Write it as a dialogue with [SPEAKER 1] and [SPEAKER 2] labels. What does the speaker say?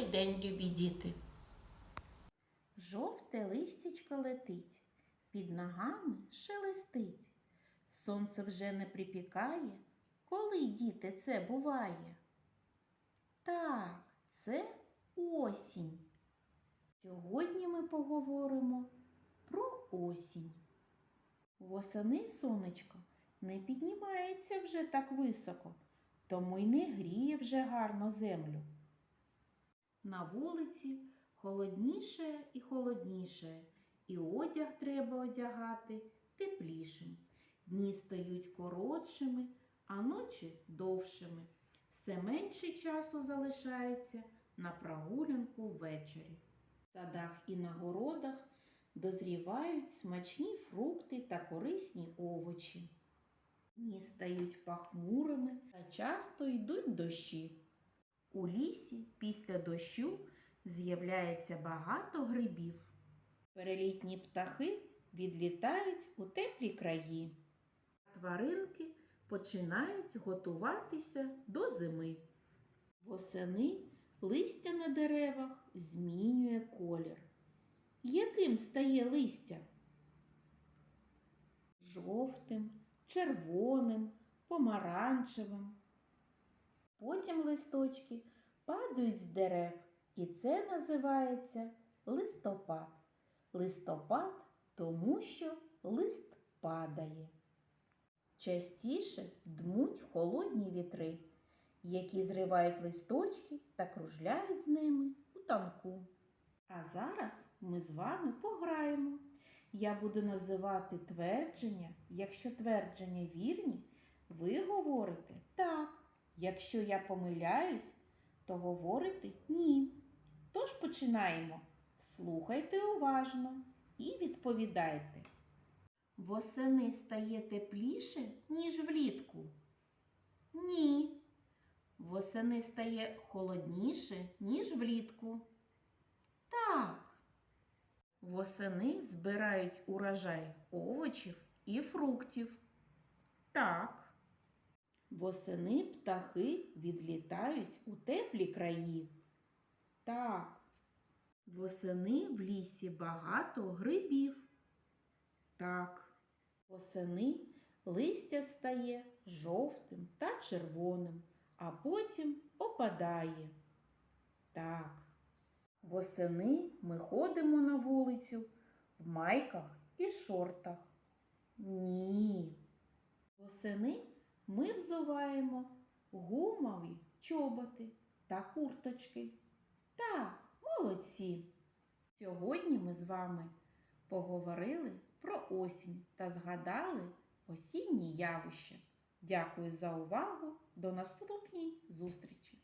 [SPEAKER 1] Добрий день, любі діти. Жовте листячко летить, під ногами шелестить. Сонце вже не припікає. Коли, діти, це буває? Так, це осінь. Сьогодні ми поговоримо про осінь. Восени сонечко не піднімається вже так високо, тому й не гріє вже гарно землю. На вулиці холодніше і холодніше, і одяг треба одягати теплішим. Дні стають коротшими, а ночі довшими. Все менше часу залишається на прогулянку ввечері. В садах і на городах дозрівають смачні фрукти та корисні овочі. Дні стають пахмурими та часто йдуть дощі. У лісі після дощу з'являється багато грибів. Перелітні птахи відлітають у теплі краї. Тваринки починають готуватися до зими. Восени листя на деревах змінює колір. Яким стає листя? Жовтим, червоним, помаранчевим. Потім листочки падають з дерев, і це називається листопад. Листопад тому, що лист падає. Частіше дмуть холодні вітри, які зривають листочки та кружляють з ними у танку. А зараз ми з вами пограємо. Я буду називати твердження. Якщо твердження вірні, ви говорите так. Якщо я помиляюсь, то говорите ні. Тож починаємо. Слухайте уважно і відповідайте. Восени стає тепліше, ніж влітку? Ні. Восени стає холодніше, ніж влітку. Так. Восени збирають урожай овочів і фруктів. Так. Восени птахи відлітають у теплі краї. Так. Восени в лісі багато грибів. Так. Восени листя стає жовтим та червоним, а потім опадає. Так. Восени ми ходимо на вулицю в майках і шортах. Ні. Восени ми взуваємо гумові чоботи та курточки. Так, молодці. Сьогодні ми з вами поговорили про осінь та згадали осінні явища. Дякую за увагу. До наступної зустрічі!